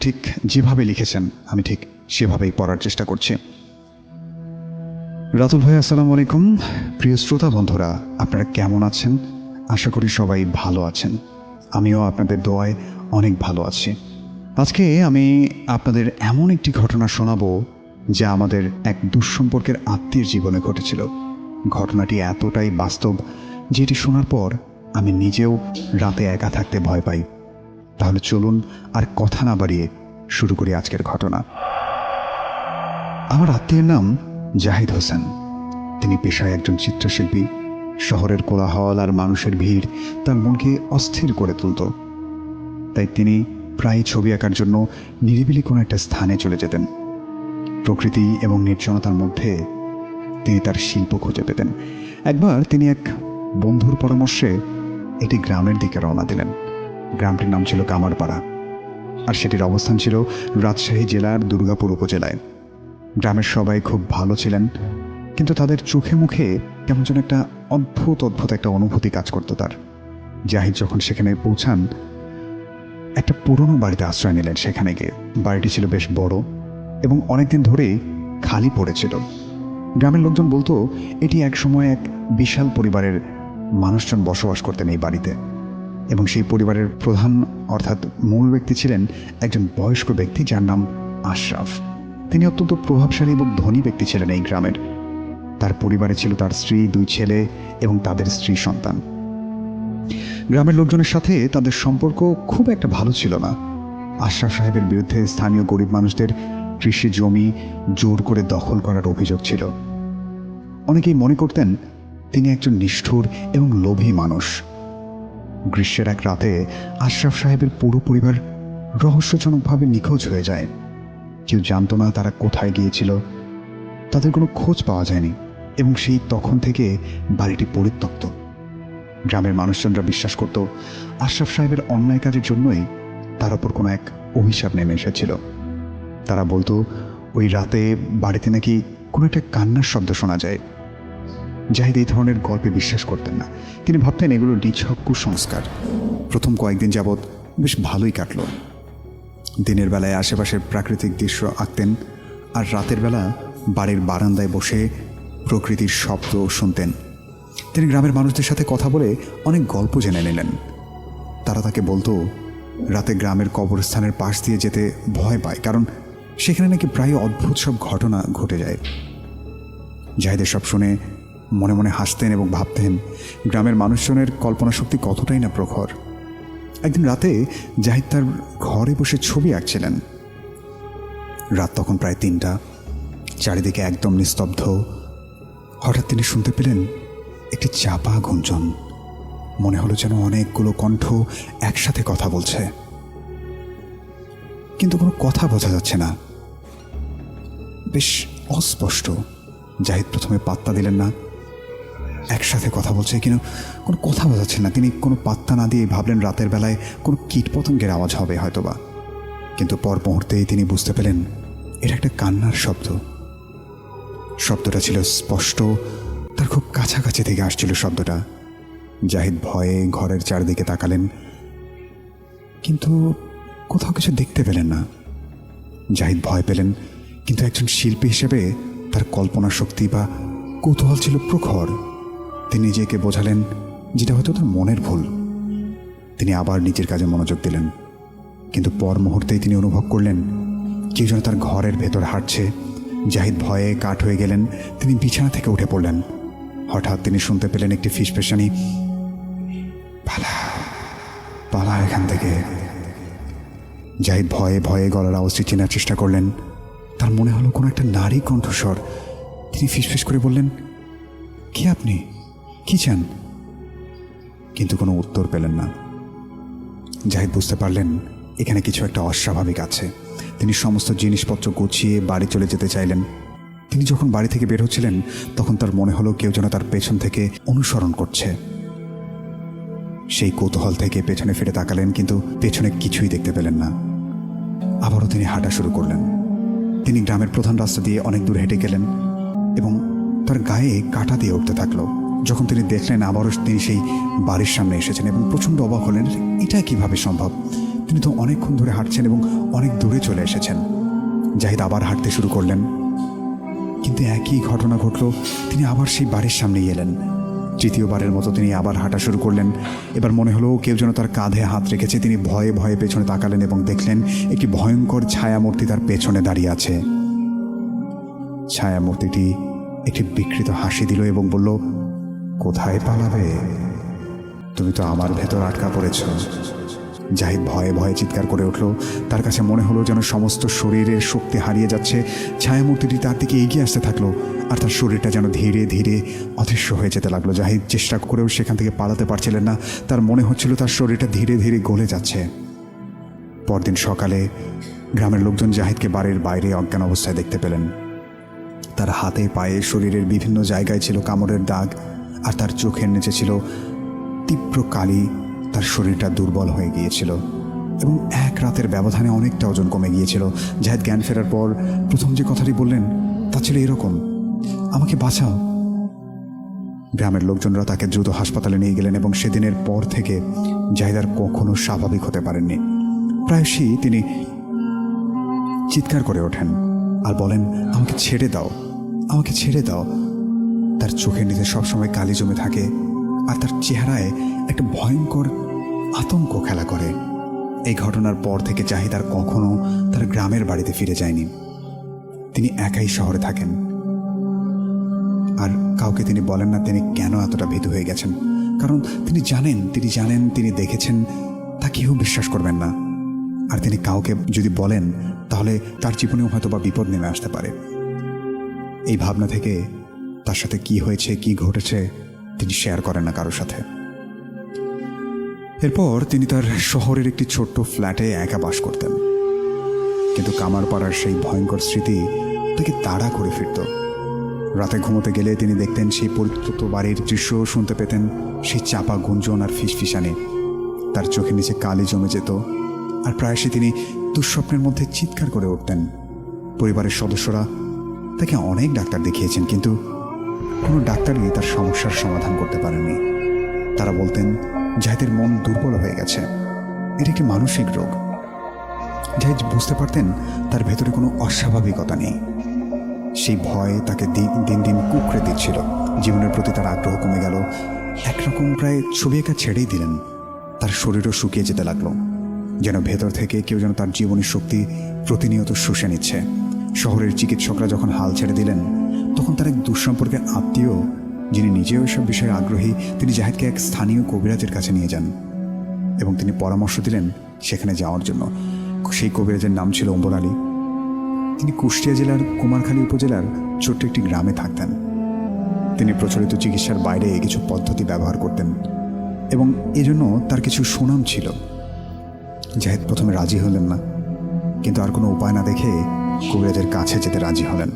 ঠিক যেভাবে লিখেছেন, আমি ঠিক সেভাবেই পড়ার চেষ্টা করছি। রাতুল ভাই, আসসালামু আলাইকুম। প্রিয় শ্রোতা বন্ধুরা, আপনারা কেমন আছেন? আশা করি সবাই ভালো আছেন। আমিও আপনাদের দোয়ায় অনেক ভালো আছি। আজকে আমি আপনাদের এমন একটি ঘটনা শোনাবো, যা আমাদের এক দুঃসম্পর্কের আত্মীয়ের জীবনে ঘটেছিল। ঘটনাটি এতটাই বাস্তব, যেটি শোনার পর আমি নিজেও রাতে একা থাকতে ভয় পাই। তাহলে চলুন আর কথা না বাড়িয়ে শুরু করি আজকের ঘটনা। আমার আত্মীয়ের নাম জাহিদ হোসেন। তিনি পেশায় একজন চিত্রশিল্পী। শহরের কোলাহল আর মানুষের ভিড় তার মনকে অস্থির করে তুলত। তাই তিনি প্রায় ছবি আঁকার জন্য নিরিবিলি কোনো একটা স্থানে চলে যেতেন। প্রকৃতি এবং নির্জনতার মধ্যে তিনি তার শিল্প খুঁজে পেতেন। একবার তিনি এক বন্ধুর পরামর্শে এটি গ্রামের দিকে রওনা দিলেন। গ্রামটির নাম ছিল কামারপাড়া আর সেটির অবস্থান ছিল রাজশাহী জেলার দুর্গাপুর উপজেলায়। গ্রামের সবাই খুব ভালো ছিলেন, কিন্তু তাদের চোখে মুখে কেমন যেন একটা অদ্ভুত অদ্ভুত একটা অনুভূতি কাজ করতো তার। জাহিদ যখন সেখানে পৌঁছান, একটা পুরনো বাড়িতে আশ্রয় নিলেন সেখানে গিয়ে। বাড়িটি ছিল বেশ বড় এবং অনেকদিন ধরেই খালি পড়েছিল। গ্রামের লোকজন বলতো, এটি একসময় এক বিশাল পরিবারের মানুষজন বসবাস করতেন এই বাড়িতে। এবং সেই পরিবারের প্রধান, অর্থাৎ মূল ব্যক্তি ছিলেন একজন বয়স্ক ব্যক্তি যার নাম আশরাফ। তিনি অত্যন্ত প্রভাবশালী এবং ধনী ব্যক্তি ছিলেন এই গ্রামের। তার পরিবারে ছিল তার স্ত্রী, দুই ছেলে এবং তাদের স্ত্রী সন্তান। গ্রামের লোকজনের সাথে তাদের সম্পর্ক খুব একটা ভালো ছিল না। আশরাফ সাহেবের বিরুদ্ধে স্থানীয় গরিব মানুষদের কৃষি জমি জোর করে দখল করার অভিযোগ ছিল। অনেকেই মনে করতেন, তিনি একজন নিষ্ঠুর এবং লোভী মানুষ। গ্রীষ্মের এক রাতে আশরাফ সাহেবের পুরো পরিবার রহস্যজনকভাবে নিখোঁজ হয়ে যায়। কেউ জানতো না তারা কোথায় গিয়েছিল। তাদের কোনো খোঁজ পাওয়া যায়নি এবং সেই তখন থেকে বাড়িটি পরিত্যক্ত। গ্রামের মানুষজনরা বিশ্বাস করত, আশরাফ সাহেবের অন্যায় কাজের জন্যই তার ওপর কোনো এক অভিশাপ নেমে এসেছিল। তারা বলতো, ওই রাতে বাড়িতে নাকি কোনো একটা কান্নার শব্দ শোনা যায়। জাহিদ এই ধরনের গল্পে বিশ্বাস করতেন না। তিনি ভাবতেন এগুলো নিছক কুসংস্কার। প্রথম কয়েকদিন যাবৎ বেশ ভালোই কাটল। দিনের বেলায় আশেপাশের প্রাকৃতিক দৃশ্য আঁকতেন আর রাতের বেলা বাড়ির বারান্দায় বসে প্রকৃতির শব্দ শুনতেন। তিনি গ্রামের মানুষদের সাথে কথা বলে অনেক গল্প জেনে নিলেন। তারা তাকে বলতো, রাতে গ্রামের কবরস্থানের পাশ দিয়ে যেতে ভয় পায়, কারণ সেখানে নাকি প্রায় অদ্ভুত সব ঘটনা ঘটে যায়। জাহিদের সব শুনে মনে মনে হাসতেন এবং ভাবতেন, গ্রামের মানুষজনের কল্পনা শক্তি কতটাই না প্রখর। একদিন রাতে জাহিদ তার ঘরে বসে ছবি আঁকছিলেন। রাত তখন প্রায় তিনটা, চারিদিকে একদম নিস্তব্ধ। হঠাৎ তিনি শুনতে পেলেন একটি চাপা গুঞ্জন। মনে হলো যেন অনেকগুলো কণ্ঠ একসাথে কথা বলছে। কিন্তু কোনো কথা বোঝা যাচ্ছে না। বেশ অস্পষ্ট। জাহিদ প্রথমে পাত্তা দিলেন না। একসাথে কথা বলছে, কিন্তু কোনো কথা বোঝাচ্ছে না। তিনি কোনো পাত্তা না দিয়ে ভাবলেন রাতের বেলায় কোনো কীটপতঙ্গের আওয়াজ হবে হয়তোবা। কিন্তু পর মুহূর্তেই তিনি বুঝতে পেলেন এটা একটা কান্নার শব্দ। শব্দটা ছিল স্পষ্ট, তার খুব কাছাকাছি থেকে আসছিল শব্দটা। জাহিদ ভয়ে ঘরের চারদিকে তাকালেন, কিন্তু কোথাও কিছু দেখতে পেলেন না। জাহিদ ভয় পেলেন, কিন্তু একজন শিল্পী হিসেবে তার কল্পনা শক্তি বা কৌতূহল ছিল প্রখর। তিনি নিজেকে বোঝালেন যেটা হয়তো তার মনের ভুল। তিনি আবার নিজের কাজে মনোযোগ দিলেন। কিন্তু পর মুহূর্তেই তিনি অনুভব করলেন, কেউ যেন তার ঘরের ভেতর হাঁটছে। জাহিদ ভয়ে কাঠ হয়ে গেলেন, তিনি বিছানা থেকে উঠে পড়লেন। হঠাৎ তিনি শুনতে পেলেন একটি ফিসফেসানি পালা পালা এখান থেকে। জাহিদ ভয়ে ভয়ে গলার আওয়াজটি চেনার চেষ্টা করলেন। তার মনে হলো কোনো একটা নারী কণ্ঠস্বর। তিনি ফিসফিস করে বললেন, কে আপনি? কি চান? কিন্তু কোনো উত্তর পেলেন না। জাহিদ বুঝতে পারলেন, এখানে কিছু একটা অস্বাভাবিক আছে। তিনি সমস্ত জিনিসপত্র গুছিয়ে বাড়ি চলে যেতে চাইলেন। তিনি যখন বাড়ি থেকে বের হচ্ছিলেন, তখন তার মনে হলো কেউ যেন তার পেছন থেকে অনুসরণ করছে। সেই কৌতূহল থেকে পেছনে ফিরে তাকালেন, কিন্তু পেছনে কিছুই দেখতে পেলেন না। আবারও তিনি হাঁটা শুরু করলেন। তিনি গ্রামের প্রধান রাস্তা দিয়ে অনেক দূর হেঁটে গেলেন এবং তার গায়ে কাটা দিয়ে উঠতে থাকল। যখন তিনি দেখলেন আবারও তিনি সেই বাড়ির সামনে এসেছেন এবং প্রচণ্ড অবাক হলেন, এটা কীভাবে সম্ভব? তিনি তো অনেকক্ষণ ধরে হাঁটছেন এবং অনেক দূরে চলে এসেছেন। জাহিদ আবার হাঁটতে শুরু করলেন। কিন্তু একই ঘটনা ঘটল, তিনি আবার সেই বাড়ির সামনেই এলেন। তৃতীয়বারের মতো তিনি আবার হাঁটা শুরু করলেন। এবার মনে হলো কেউ যেন তার কাঁধে হাত রেখেছে। তিনি ভয়ে ভয়ে পেছনে তাকালেন এবং দেখলেন একটি ভয়ঙ্কর ছায়ামূর্তি তার পেছনে দাঁড়িয়ে আছে। ছায়ামূর্তিটি একটি বিকৃত হাসি দিল এবং বলল কোথায় পালাবে? তুমি তো আমার ভেতর আটকা পড়েছ। জাহিদ ভয়ে ভয়ে চিৎকার করে উঠল। তার কাছে মনে হলো যেন সমস্ত শরীরের শক্তি হারিয়ে যাচ্ছে। ছায়ামূর্তিটি তার দিকে এগিয়ে আসতে থাকল, আর তার শরীরটা যেন ধীরে ধীরে অদৃশ্য হয়ে যেতে লাগল। জাহিদ চেষ্টা করেও সেখান থেকে পালাতে পারছিলেন না। তার মনে হচ্ছিল তার শরীরটা ধীরে ধীরে গলে যাচ্ছে। পরদিন সকালে গ্রামের লোকজন জাহিদকে বাড়ির বাইরে অজ্ঞান অবস্থায় দেখতে পেলেন। তার হাতে পায়ে শরীরের বিভিন্ন জায়গায় ছিল কামড়ের দাগ। আর তার চোখের নিচে ছিল তীব্র কালি। তার শরীরটা দুর্বল হয়ে গিয়েছিল এবং এক রাতের ব্যবধানে অনেকটা ওজন কমে গিয়েছিল। জাহেদ জ্ঞান ফেরার পর প্রথম যে কথাটি বললেন, তা ছিল এরকম, আমাকে বাঁচাও। গ্রামের লোকজনরা তাকে দ্রুত হাসপাতালে নিয়ে গেলেন এবং সেদিনের পর থেকে জাহিদ আর কখনো স্বাভাবিক হতে পারেননি। প্রায়শই তিনি চিৎকার করে ওঠেন আর বলেন, আমাকে ছেড়ে দাও, আমাকে ছেড়ে দাও। তার চোখের নিচে সবসময় কালি জমে থাকে আর তার চেহারায় একটা ভয়ঙ্কর আতঙ্ক খেলা করে। এই ঘটনার পর থেকে জাহিদ আর কখনো তার গ্রামের বাড়িতে ফিরে যায়নি। তিনি একাই শহরে থাকেন। আর কাউকে তিনি বলেন না তিনি কেন এতটা ভীতু হয়ে গেছেন। কারণ তিনি জানেন তিনি জানেন, তিনি দেখেছেন, তা কেউ বিশ্বাস করবেন না। আর তিনি কাউকে যদি বলেন, তাহলে তার জীবনেও হয়তো বা বিপদ নেমে আসতে পারে। এই ভাবনা থেকে তার সাথে কি হয়েছে, কি ঘটেছে, তিনি শেয়ার করেন না কারোর সাথে। এরপর তিনি তার শহরের একটি ছোট্ট ফ্ল্যাটে একা বাস করতেন। কিন্তু কামারপাড়ার সেই ভয়ঙ্কর স্মৃতি তাকে তাড়া করে ফিরত। রাতে ঘুমোতে গেলে তিনি দেখতেন সেই পরিত্যক্ত বাড়ির দৃশ্য শুনতে পেতেন সেই চাপা গুঞ্জন আর ফিসফিসানি। তার চোখের নিচে কালি জমে যেত আর প্রায়শই তিনি দুঃস্বপ্নের মধ্যে চিৎকার করে উঠতেন। পরিবারের সদস্যরা তাকে অনেক ডাক্তার দেখিয়েছেন, কিন্তু কোনো ডাক্তারই তার সমস্যার সমাধান করতে পারেননি তারা বলতেন, জাহিদের মন দুর্বল হয়ে গেছে। এটি একটি মানসিক রোগ। জাহিদ বুঝতে পারতেন তার ভেতরে কোনো অস্বাভাবিকতা নেই। সেই ভয় তাকে দিন দিন কুকড়ে দিচ্ছিল। জীবনের প্রতি তার আগ্রহ কমে গেল। একরকম প্রায় ছবি এঁকা ছেড়েই দিলেন। তার শরীরও শুকিয়ে যেতে লাগল। যেন ভেতর থেকে কেউ যেন তার জীবনের শক্তি প্রতিনিয়ত শুষে নিচ্ছে। শহরের চিকিৎসকরা যখন হাল ছেড়ে দিলেন তখন তার এক দুঃসম্পর্কের আত্মীয়, যিনি নিজেও এসব বিষয়ে আগ্রহী, তিনি জাহেদকে এক স্থানীয় কবিরাজের কাছে নিয়ে যান এবং তিনি পরামর্শ দিলেন সেখানে যাওয়ার জন্য। সেই কবিরাজের নাম ছিল অম্বর আলী। তিনি কুষ্টিয়া জেলার কুমারখালী উপজেলার ছোট্ট একটি গ্রামে থাকতেন। তিনি প্রচলিত চিকিৎসার বাইরে কিছু পদ্ধতি ব্যবহার করতেন এবং এজন্য তার কিছু সুনাম ছিল। জাহেদ প্রথমে রাজি হলেন না, কিন্তু আর কোনো উপায় না দেখে কবিরাজের কাছে যেতে রাজি হলেন।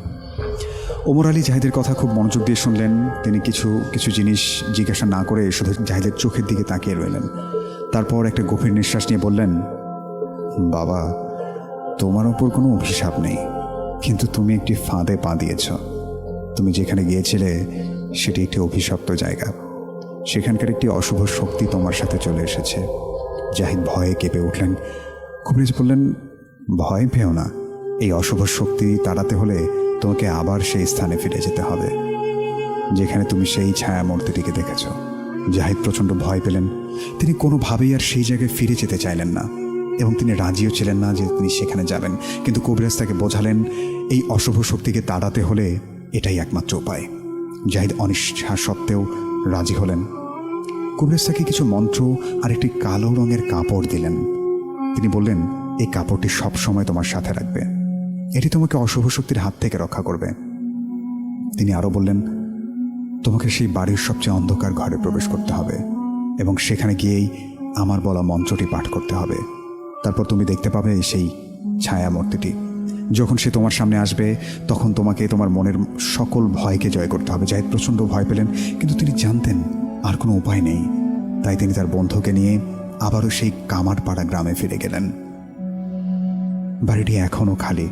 ওমর আলী জাহিদের কথা খুব মনোযোগ দিয়ে শুনলেন। তিনি কিছু কিছু জিনিস জিজ্ঞাসা না করে শুধু জাহিদের চোখের দিকে তাকিয়ে রইলেন। তারপর একটা গভীর নিঃশ্বাস নিয়ে বললেন, বাবা, তোমার ওপর কোনো অভিশাপ নেই, কিন্তু তুমি একটি ফাঁদে পা দিয়েছ। তুমি যেখানে গিয়েছিলে, সেটি একটি অভিশপ্ত জায়গা। সেখানকার একটি অশুভ শক্তি তোমার সাথে চলে এসেছে। জাহিদ ভয়ে কেঁপে উঠলেন। কবিরাজ বললেন, ভয় পেও না। এই অশুভ শক্তি তাড়াতে হলে তোমাকে আবার সেই স্থানে ফিরে যেতে হবে, যেখানে তুমি সেই ছায়া মূর্তিটিকে দেখেছ। জাহিদ প্রচণ্ড ভয় পেলেন। তিনি কোনোভাবেই আর সেই জায়গায় ফিরে যেতে চাইলেন না এবং তিনি রাজিও ছিলেন না যে তিনি সেখানে যাবেন। কিন্তু কবিরাজ তাকে বোঝালেন, এই অশুভ শক্তিকে তাড়াতে হলে এটাই একমাত্র উপায়। জাহিদ অনিচ্ছা সত্ত্বেও রাজি হলেন। কবিরাজ তাকে কিছু মন্ত্র আর একটি কালো রঙের কাপড় দিলেন। তিনি বললেন, এই কাপড়টি সবসময় তোমার সাথে রাখবে। এটি তোমাকে অশুভ শক্তির হাত থেকে রক্ষা করবে। তিনি আরও বললেন, তোমাকে সেই বাড়ির সবচেয়ে অন্ধকার ঘরে প্রবেশ করতে হবে এবং সেখানে গিয়েই আমার বলা মন্ত্রটি পাঠ করতে হবে। তারপর তুমি দেখতে পাবে সেই ছায়া মূর্তিটি যখন সে তোমার সামনে আসবে, তখন তোমাকে তোমার মনের সকল ভয়কে জয় করতে হবে। জাহিদ প্রচণ্ড ভয় পেলেন, কিন্তু তিনি জানতেন আর কোনো উপায় নেই। তাই তিনি তার বন্ধুকে নিয়ে আবারও সেই কামারপাড়া গ্রামে ফিরে গেলেন। বাড়িটি এখনও খালি।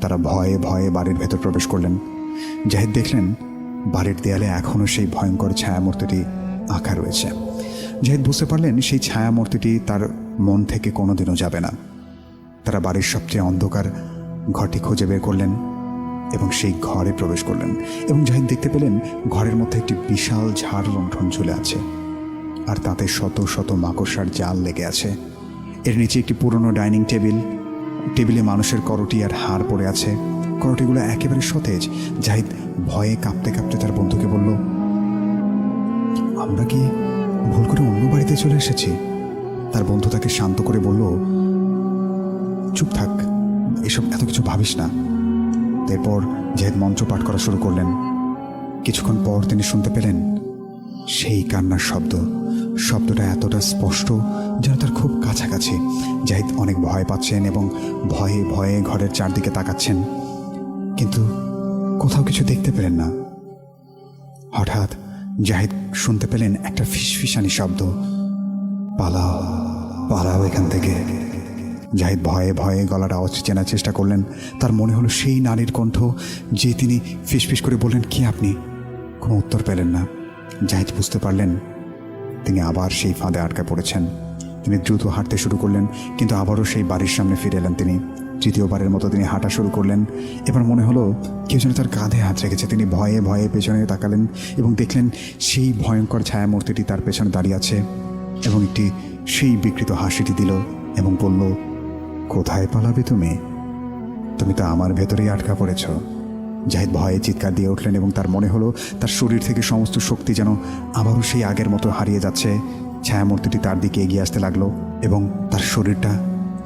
তারা ভয়ে ভয়ে বাড়ির ভেতর প্রবেশ করলেন। জাহিদ দেখলেন, বাড়ির দেয়ালে এখনও সেই ভয়ঙ্কর ছায়ামূর্তিটি আঁকা রয়েছে। জাহিদ বুঝতে পারলেন সেই ছায়ামূর্তিটি তার মন থেকে কোনোদিনও যাবে না। তারা বাড়ির সবচেয়ে অন্ধকার ঘরটি খুঁজে বের করলেন এবং সেই ঘরে প্রবেশ করলেন এবং জাহিদ দেখতে পেলেন ঘরের মধ্যে একটি বিশাল ঝাড় লণ্ঠন ঝুলে আছে আর তাতে শত শত মাকড়সার জাল লেগে আছে। এর নিচে একটি পুরনো ডাইনিং টেবিল টেবিলে মানুষের করটি আর হাড় পড়ে আছে। করটিগুলো একেবারে সতেজ। জাহিদ ভয়ে কাঁপতে কাঁপতে তার বন্ধুকে বলল, আমরা কি ভুল করে অন্য বাড়িতে চলে এসেছি? তার বন্ধু তাকে শান্ত করে বলল, চুপ থাক, এসব এত কিছু ভাবিস না। এরপর জাহিদ মন্ত্র পাঠ করা শুরু করলেন। কিছুক্ষণ পর তিনি শুনতে পেলেন, সেই কান্নার শব্দ। শব্দটা এতটা স্পষ্ট যেন তার খুব কাছাকাছি। জাহিদ অনেক ভয় পাচ্ছেন এবং ভয়ে ভয়ে ঘরের চারদিকে তাকাচ্ছেন। কিন্তু কোথাও কিছু দেখতে পেলেন না। হঠাৎ জাহিদ শুনতে পেলেন একটা ফিসফিসানি শব্দ। পালাও পালাও এখান থেকে। জাহিদ ভয়ে ভয়ে গলার আওয়াজ চেনার চেষ্টা করলেন। তার মনে হলো সেই নারীর কণ্ঠ যে তিনি ফিসফিস করে বললেন, কি আপনি? কোনো উত্তর পেলেন না। জাহিদ বুঝতে পারলেন, তিনি আবার সেই ফাঁদে আটকা পড়েছেন। তিনি দ্রুত হাঁটতে শুরু করলেন, কিন্তু আবারও সেই বাড়ির সামনে ফিরে এলেন তিনি। তৃতীয়বারের মতো তিনি হাঁটা শুরু করলেন। এবার মনে হলো কেউ যেন তার কাঁধে হাত রেখেছে। তিনি ভয়ে ভয়ে পেছনে তাকালেন এবং দেখলেন সেই ভয়ঙ্কর ছায়ামূর্তিটি তার পেছনে দাঁড়িয়ে আছে এবং একটি সেই বিকৃত হাসিটি দিল এবং বলল, কোথায় পালাবে তুমি? তুমি তো আমার ভেতরেই আটকা পড়েছ। জাহিদ ভয়ে চিৎকার দিয়ে উঠলেন এবং তার মনে হলো তার শরীর থেকে সমস্ত শক্তি যেন আবারও সেই আগের মতো হারিয়ে যাচ্ছে। ছায়ামূর্তিটি তার দিকে এগিয়ে আসতে লাগল এবং তার শরীরটা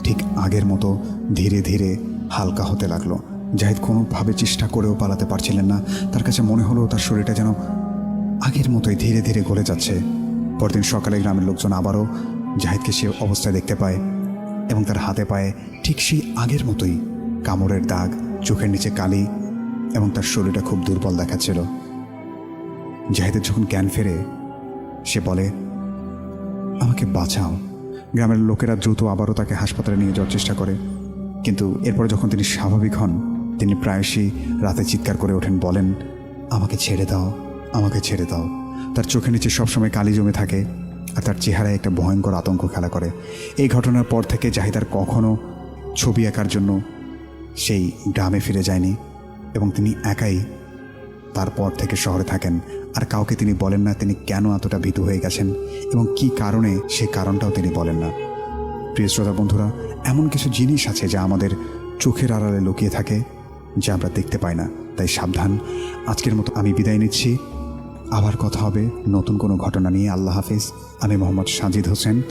ঠিক আগের মতো ধীরে ধীরে হালকা হতে লাগল। জাহিদ কোনোভাবে চেষ্টা করেও পালাতে পারছিলেন না। তার কাছে মনে হলো তার শরীরটা যেন আগের মতোই ধীরে ধীরে গলে যাচ্ছে। পরদিন সকালে গ্রামের লোকজন আবারও জাহিদকে সে অবস্থায় দেখতে পায় এবং তার হাতে পায়ে ঠিক সেই আগের মতোই কামড়ের দাগ, চোখের নিচে কালি এবং তার শরীরটা খুব দুর্বল দেখাচ্ছিল। জাহিদের যখন জ্ঞান ফেরে, সে বলে আমাকে বাঁচাও। গ্রামের লোকেরা দ্রুত আবারও তাকে হাসপাতালে নিয়ে যাওয়ার চেষ্টা করে। কিন্তু এরপর যখন তিনি স্বাভাবিক হন, তিনি প্রায়শই রাতে চিৎকার করে ওঠেন, বলেন, আমাকে ছেড়ে দাও, আমাকে ছেড়ে দাও। তার চোখের নিচে সবসময় কালি জমে থাকে আর তার চেহারায় একটা ভয়ঙ্কর আতঙ্ক খেলা করে। এই ঘটনার পর থেকে জাহিদার কখনও ছবি আঁকার জন্য সেই গ্রামে ফিরে যায়নি এবং তিনি একাই তারপর থেকে শহরে থাকেন আর কাউকে তিনি বলেন না তিনি কেন এতটা ভীতু হয়ে গেছেন এবং কি কারণে সে কারণটাও তিনি বলেন না। প্রিয় শ্রোতা বন্ধুরা, এমন কিছু জিনিস আছে যা আমাদের চোখের আড়ালে লুকিয়ে থাকে, যা আমরা দেখতে পাই না। তাই সাবধান। আজকের মতো আমি বিদায় নিচ্ছি। আবার কথা হবে নতুন কোনো ঘটনা নিয়ে। আল্লাহ হাফিজ। আমি মোহাম্মদ সাজিদ হোসেন,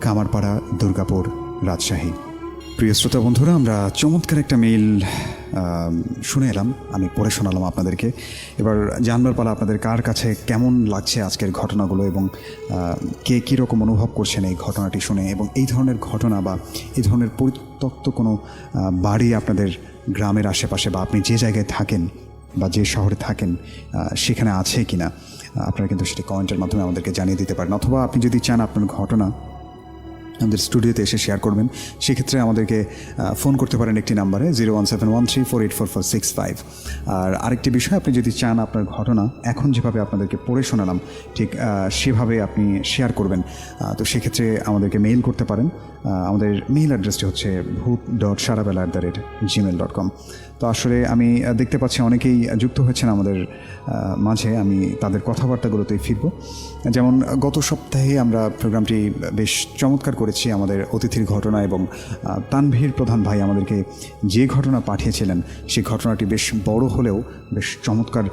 কামারপাড়া দুর্গাপুর রাজশাহী। প্রিয় শ্রোতা বন্ধুরা, আমরা চমৎকার একটা মেইল শুনে এলাম, আমি পড়ে শোনালাম আপনাদেরকে। এবার জানবার পালা আপনাদের কার কাছে কেমন লাগছে আজকের ঘটনাগুলো এবং কে কীরকম অনুভব করছেন এই ঘটনাটি শুনে এবং এই ধরনের ঘটনা বা এই ধরনের পরিত্যক্ত কোনো বাড়ি আপনাদের গ্রামের আশেপাশে বা আপনি যে জায়গায় থাকেন বা যে শহরে থাকেন সেখানে আছে কি না আপনারা কিন্তু সেটি কমেন্টের মাধ্যমে আমাদেরকে জানিয়ে দিতে পারেন। অথবা আপনি যদি চান আপনার ঘটনা আমাদের স্টুডিওতে এসে শেয়ার করবেন। সেক্ষেত্রে আমাদেরকে ফোন করতে পারেন একটি নাম্বারে zero one seven one three four eight four four six five আর আরেকটি বিষয়, আপনি যদি চান আপনার ঘটনা, এখন যেভাবে আপনাদেরকে পড়ে শোনালাম, ঠিক সেভাবে আপনি শেয়ার করবেন। তো সেক্ষেত্রে আমাদেরকে মেইল করতে পারেন। আমাদের মেইল অ্যাড্রেসটি হচ্ছে ভূত dot Sarabela at the rate Gmail dot com তো আসলে আমি দেখতে পাচ্ছি অনেকেই যুক্ত হয়েছেন আমাদের মাঝে। আমি তাদের কথাবার্তাগুলোতেই ফিরব। যেমন, গত সপ্তাহে আমরা প্রোগ্রামটি বেশ চমৎকার করেছি আমাদের অতিথির ঘটনা এবং তানভীর প্রধান ভাই আমাদেরকে যে ঘটনা পাঠিয়েছিলেন, সেই ঘটনাটি বেশ বড় হলেও বেশ চমৎকার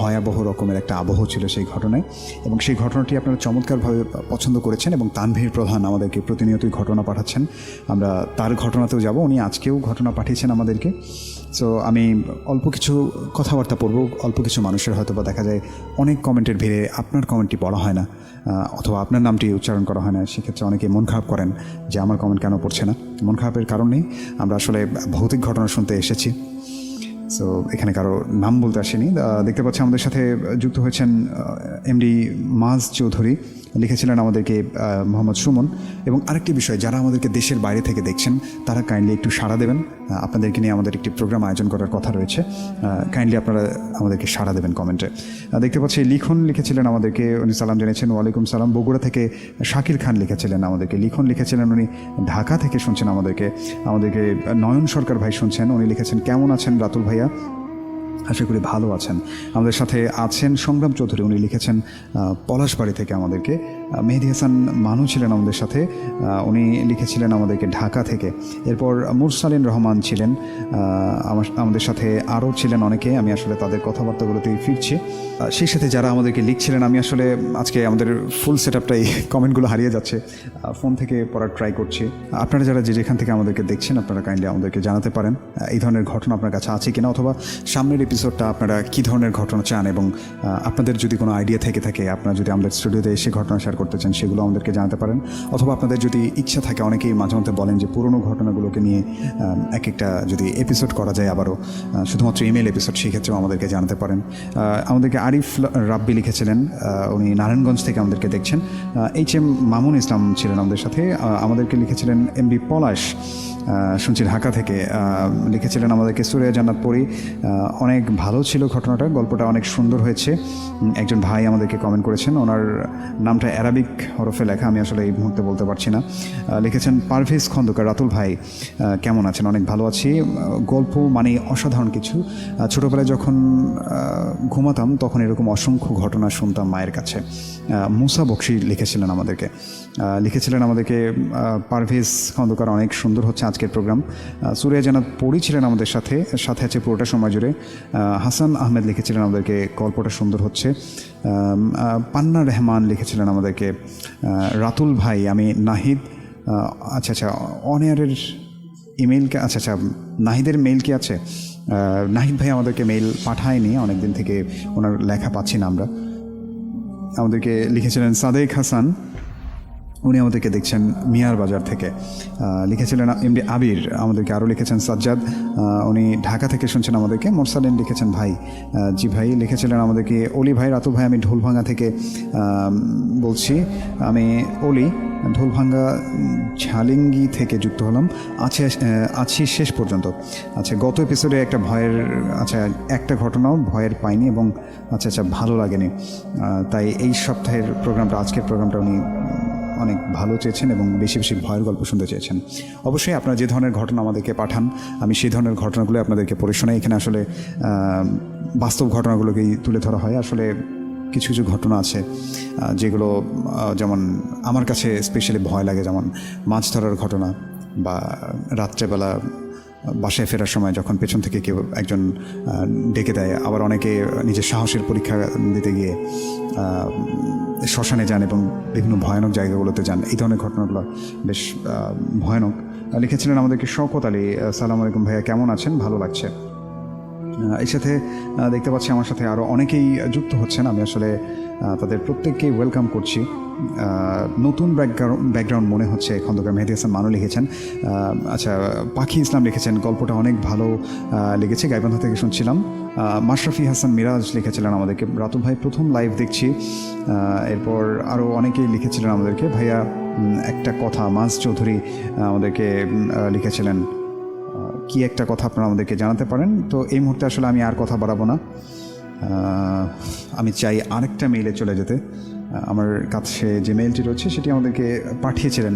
ভয়াবহ রকমের একটা আবহ ছিল সেই ঘটনায়। এবং সেই ঘটনাটি আপনারা চমৎকারভাবে পছন্দ করেছেন এবং তানভীর প্রধান আমাদেরকে প্রতিনিয়তই ঘটনা পাঠাচ্ছেন। আমরা তার ঘটনাতেও যাব। উনি আজকেও ঘটনা পাঠিয়েছেন আমাদেরকে। সো আমি অল্প কিছু কথাবার্তা পড়ব। অল্প কিছু মানুষের হয়তো বা দেখা যায় অনেক কমেন্টের ভিড়ে আপনার কমেন্টটি পড়া হয় না অথবা আপনার নামটি উচ্চারণ করা হয় না। সেক্ষেত্রে অনেকে মন খারাপ করেন যে আমার কমেন্ট কেন পড়ছে না। মন খারাপের কারণ নেই। আমরা আসলে ভৌতিক ঘটনা শুনতে এসেছি। সো এখানে কারও নাম বলতে আসেনি। দেখতে পাচ্ছি আমাদের সাথে যুক্ত হয়েছেন এমডি মাজ চৌধুরী। লিখেছিলেন আমাদেরকে মোহাম্মদ সুমন। এবং আরেকটি বিষয়, যারা আমাদেরকে দেশের বাইরে থেকে দেখছেন, তারা কাইন্ডলি একটু সাড়া দেবেন। আপনাদেরকে নিয়ে আমাদের একটি প্রোগ্রাম আয়োজন করার কথা রয়েছে। কাইন্ডলি আপনারা আমাদেরকে সাড়া দেবেন কমেন্টে দেখতে পাচ্ছি, লিখন লিখেছিলেন আমাদেরকে, উনি সালাম জানিয়েছেন, ওয়ালাইকুম সালাম। বগুড়া থেকে শাকির খান লিখেছিলেন আমাদেরকে। লিখন লিখেছিলেন উনি, ঢাকা থেকে শুনছেন আমাদেরকে। আমাদেরকে নয়ন সরকার ভাই শুনছেন, উনি লিখেছেন, কেমন আছেন রাতুল ভাইয়া? আশা করি ভালো আছেন। আমাদের সাথে আছেন সংগ্রাম চৌধুরী উনি লিখেছেন পলাশবাড়ি থেকে আমাদেরকে। মেহেদি হাসান মানু ছিলেন আমাদের সাথে উনি লিখেছিলেন আমাদেরকে ঢাকা থেকে। এরপর মুরসালিন রহমান ছিলেন আমার, আমাদের সাথে আরও ছিলেন অনেকে, আমি আসলে তাদের কথাবার্তাগুলোতেই ফিরছি। সেই সাথে যারা আমাদেরকে লিখছিলেন, আমি আসলে আজকে আমাদের ফুল সেট আপটাই কমেন্টগুলো হারিয়ে যাচ্ছে। ফোন থেকে পড়ার ট্রাই করছি। আপনারা যারা যে যেখান থেকে আমাদেরকে দেখছেন, আপনারা কাইন্ডলি আমাদেরকে জানাতে পারেন। এই ধরনের ঘটনা আপনার কাছে আছে কিনা, অথবা সামনের এপিসোডটা আপনারা কী ধরনের ঘটনা চান, এবং আপনাদের যদি কোনো আইডিয়া থেকে থাকে, আপনারা যদি আমাদের স্টুডিওতে এসে ঘটনা শেয়ার করতে চান, সেগুলো আমাদেরকে জানাতে পারেন। অথবা আপনাদের যদি ইচ্ছা থাকে, অনেকেই মাঝে মধ্যে বলেন যে পুরনো ঘটনাগুলোকে নিয়ে এক একটা যদি এপিসোড করা যায় আবারও শুধুমাত্র ইমেল এপিসোড সেক্ষেত্রেও আমাদেরকে জানাতে পারেন। আমাদেরকে আরিফ রাব্বি লিখেছিলেন উনি নারায়ণগঞ্জ থেকে আমাদেরকে দেখছেন। এইচ এম মামুন ইসলাম ছিলেন আমাদের সাথে আমাদেরকে লিখেছিলেন এম বি পলাশ। শুনছি ঢাকা থেকে লিখেছিলেন আমাদেরকে সুরিয়া জান্নাত পড়ি অনেক ভালো ছিল ঘটনাটা, গল্পটা অনেক সুন্দর হয়েছে। একজন ভাই আমাদেরকে কমেন্ট করেছেন, ওনার নামটা অ্যারাবিক হরফে লেখা, আমি আসলে এই মুহূর্তে বলতে পারছি না। লিখেছেন, পারভেজ খন্দকার, রাতুল ভাই কেমন আছেন? অনেক ভালো আছি। গল্প মানে অসাধারণ কিছু। ছোটোবেলায় যখন ঘুমাতাম, তখন এরকম অসংখ্য ঘটনা শুনতাম মায়ের কাছে। মুসা বক্সি লিখেছিলেন আমাদেরকে। লিখেছিলেন আমাদেরকে পারভেজ খন্দকার, অনেক সুন্দর হচ্ছে আজকের প্রোগ্রাম। সুরিয়া জানাত পড়ি ছিলেন আমাদের সাথে সাথে আছে পুরোটা সময় জুড়ে। হাসান আহমেদ লিখেছিলেন আমাদেরকে, গল্পটা সুন্দর হচ্ছে। পান্না রহমান লিখেছিলেন আমাদেরকে রাতুল ভাই, আমি নাহিদ আচ্ছা আচ্ছা অনিয়ারের ইমেইল আচ্ছা আচ্ছা নাহিদের মেইল কি আছে? নাহিদ ভাই আমাদেরকে মেইল পাঠায়নি অনেক দিন থেকে ওনার লেখা পাচ্ছি না আমরা। আমাদেরকে লিখেছিলেন সাদেক হাসান। উনি আমাদেরকে দেখছেন মিয়ার বাজার থেকে। লিখেছিলেন এমডি আবির, আমাদেরকে আরও লিখেছেন সাজ্জাদ। উনি ঢাকা থেকে শুনছেন আমাদেরকে। মোরসালিন লিখেছেন ভাই। জি ভাই, লিখেছিলেন আমাদেরকে, অলি ভাই, রাতু ভাই, আমি ঢোলভাঙ্গা থেকে বলছি, আমি অলি ঢোলভাঙ্গা ঝালিঙ্গি থেকে যুক্ত হলাম। আছে আছি শেষ পর্যন্ত। আচ্ছা গত এপিসোডে একটা ভয়ের আচ্ছা একটা ঘটনাও ভয়ের পাইনি এবং আচ্ছা আচ্ছা ভালো লাগেনি। তাই এই সপ্তাহের প্রোগ্রামটা আজকের প্রোগ্রামটা উনি অনেক ভালো চেয়েছেন এবং বেশি বেশি ভয়ের গল্প শুনতে চেয়েছেন। অবশ্যই আপনারা যে ধরনের ঘটনা আমাদেরকে পাঠান, আমি সেই ধরনের ঘটনাগুলো আপনাদেরকে পড়ে শোনাই। এখানে আসলে বাস্তব ঘটনাগুলোকেই তুলে ধরা হয়। আসলে কিছু কিছু ঘটনা আছে যেগুলো যেমন আমার কাছে স্পেশালি ভয় লাগে, যেমন মাছ ধরার ঘটনা বা রাত্রেবেলা বাসায় ফেরার সময় যখন পেছন থেকে কেউ একজন ডেকে দেয়, আবার অনেকে নিজের সাহসের পরীক্ষা দিতে গিয়ে শ্মশানে যান এবং বিভিন্ন ভয়ানক জায়গাগুলোতে যান। এই ধরনের ঘটনাগুলো বেশ ভয়ানক। লিখেছিলেন আমাদেরকে শওকত আলী। সালাম আলাইকুম ভাইয়া, কেমন আছেন? ভালো লাগছে। এই সাথে দেখতে পাচ্ছি আমার সাথে আরও অনেকেই যুক্ত হচ্ছেন। আমি আসলে তাদের প্রত্যেককেই ওয়েলকাম করছি। নতুন ব্যাকগ্রাউন্ড ব্যাকগ্রাউন্ড মনে হচ্ছে খন্দকার মেহেদি হাসান মানু লিখেছেন। আচ্ছা পাখি ইসলাম লিখেছেন, গল্পটা অনেক ভালো লেগেছে, গাইবান্ধা থেকে শুনছিলাম। মাশরাফি হাসান মিরাজ লিখেছিলেন আমাদেরকে। রাতুল ভাই, প্রথম লাইভ দেখছি। এরপর আরও অনেকেই লিখেছিলেন আমাদেরকে। ভাইয়া একটা কথা, মাস চৌধুরী আমাদেরকে লিখেছিলেন। কি একটা কথা আপনারা আমাদেরকে জানাতে পারেন? তো এই মুহূর্তে আসলে আমি আর কথা বাড়াবো না। আমি চাই আরেকটা মেইলে চলে যেতে। আমার কাছে যে মেইলটি রয়েছে, সেটি আমাদেরকে পাঠিয়েছিলেন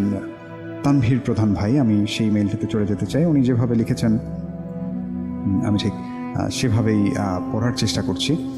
তানভীর প্রধান ভাই। আমি সেই মেইলটিতে চলে যেতে চাই। উনি যেভাবে লিখেছেন আমি ঠিক সেভাবেই পড়ার চেষ্টা করছি।